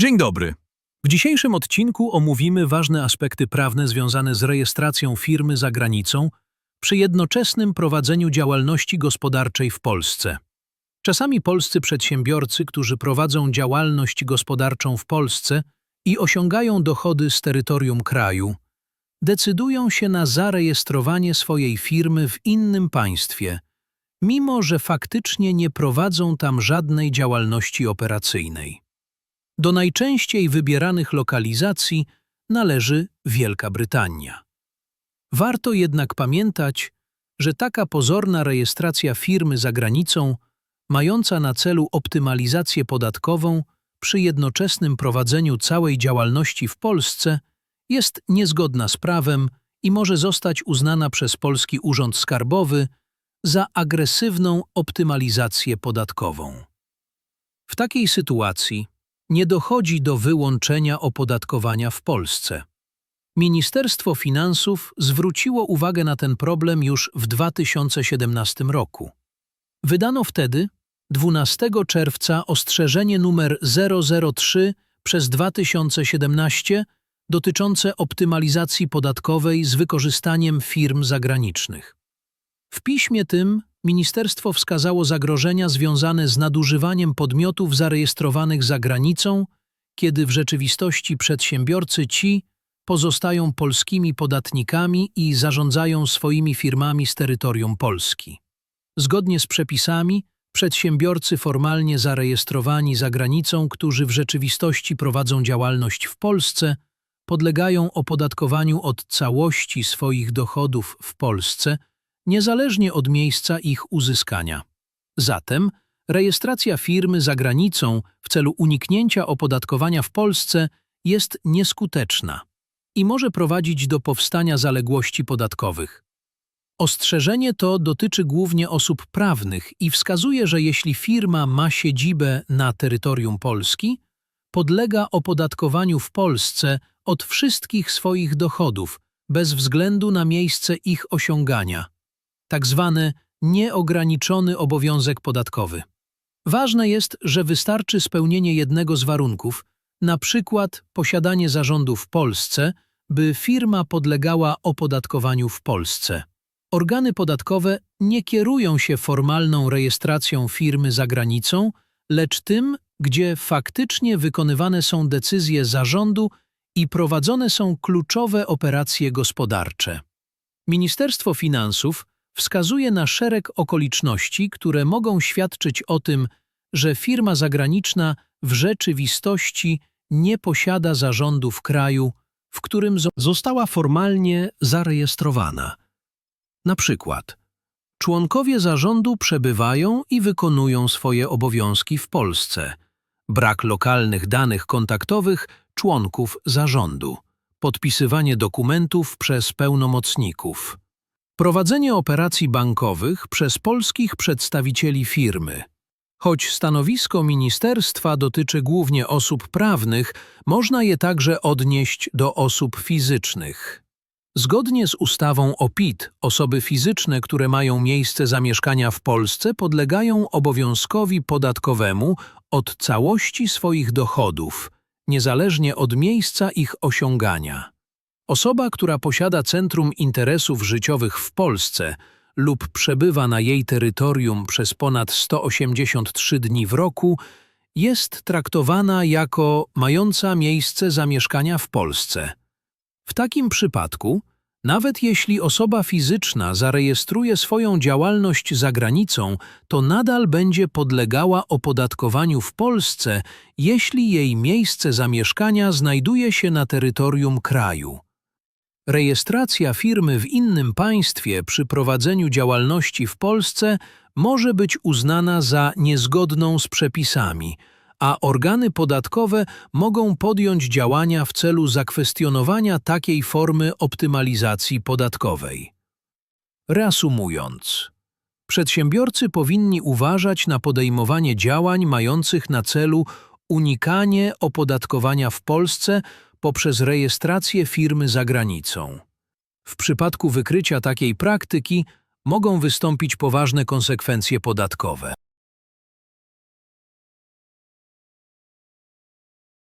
Dzień dobry. W dzisiejszym odcinku omówimy ważne aspekty prawne związane z rejestracją firmy za granicą przy jednoczesnym prowadzeniu działalności gospodarczej w Polsce. Czasami polscy przedsiębiorcy, którzy prowadzą działalność gospodarczą w Polsce i osiągają dochody z terytorium kraju, decydują się na zarejestrowanie swojej firmy w innym państwie, mimo że faktycznie nie prowadzą tam żadnej działalności operacyjnej. Do najczęściej wybieranych lokalizacji należy Wielka Brytania. Warto jednak pamiętać, że taka pozorna rejestracja firmy za granicą, mająca na celu optymalizację podatkową przy jednoczesnym prowadzeniu całej działalności w Polsce, jest niezgodna z prawem i może zostać uznana przez Polski Urząd Skarbowy za agresywną optymalizację podatkową. W takiej sytuacji nie dochodzi do wyłączenia opodatkowania w Polsce. Ministerstwo Finansów zwróciło uwagę na ten problem już w 2017 roku. Wydano wtedy, 12 czerwca, ostrzeżenie numer 003 przez 2017 dotyczące optymalizacji podatkowej z wykorzystaniem firm zagranicznych. W piśmie tym ministerstwo wskazało zagrożenia związane z nadużywaniem podmiotów zarejestrowanych za granicą, kiedy w rzeczywistości przedsiębiorcy ci pozostają polskimi podatnikami i zarządzają swoimi firmami z terytorium Polski. Zgodnie z przepisami, przedsiębiorcy formalnie zarejestrowani za granicą, którzy w rzeczywistości prowadzą działalność w Polsce, podlegają opodatkowaniu od całości swoich dochodów w Polsce – niezależnie od miejsca ich uzyskania. Zatem rejestracja firmy za granicą w celu uniknięcia opodatkowania w Polsce jest nieskuteczna i może prowadzić do powstania zaległości podatkowych. Ostrzeżenie to dotyczy głównie osób prawnych i wskazuje, że jeśli firma ma siedzibę na terytorium Polski, podlega opodatkowaniu w Polsce od wszystkich swoich dochodów, bez względu na miejsce ich osiągania tak zwany nieograniczony obowiązek podatkowy. Ważne jest, że wystarczy spełnienie jednego z warunków, na przykład posiadanie zarządu w Polsce, by firma podlegała opodatkowaniu w Polsce. Organy podatkowe nie kierują się formalną rejestracją firmy za granicą, lecz tym, gdzie faktycznie wykonywane są decyzje zarządu i prowadzone są kluczowe operacje gospodarcze. Ministerstwo Finansów wskazuje na szereg okoliczności, które mogą świadczyć o tym, że firma zagraniczna w rzeczywistości nie posiada zarządu w kraju, w którym została formalnie zarejestrowana. Na przykład, członkowie zarządu przebywają i wykonują swoje obowiązki w Polsce. Brak lokalnych danych kontaktowych członków zarządu. Podpisywanie dokumentów przez pełnomocników. Prowadzenie operacji bankowych przez polskich przedstawicieli firmy. Choć stanowisko ministerstwa dotyczy głównie osób prawnych, można je także odnieść do osób fizycznych. Zgodnie z ustawą o PIT, osoby fizyczne, które mają miejsce zamieszkania w Polsce, podlegają obowiązkowi podatkowemu od całości swoich dochodów, niezależnie od miejsca ich osiągania. Osoba, która posiada centrum interesów życiowych w Polsce lub przebywa na jej terytorium przez ponad 183 dni w roku, jest traktowana jako mająca miejsce zamieszkania w Polsce. W takim przypadku, nawet jeśli osoba fizyczna zarejestruje swoją działalność za granicą, to nadal będzie podlegała opodatkowaniu w Polsce, jeśli jej miejsce zamieszkania znajduje się na terytorium kraju. Rejestracja firmy w innym państwie przy prowadzeniu działalności w Polsce może być uznana za niezgodną z przepisami, a organy podatkowe mogą podjąć działania w celu zakwestionowania takiej formy optymalizacji podatkowej. Reasumując, przedsiębiorcy powinni uważać na podejmowanie działań mających na celu unikanie opodatkowania w Polsce poprzez rejestrację firmy za granicą. W przypadku wykrycia takiej praktyki mogą wystąpić poważne konsekwencje podatkowe.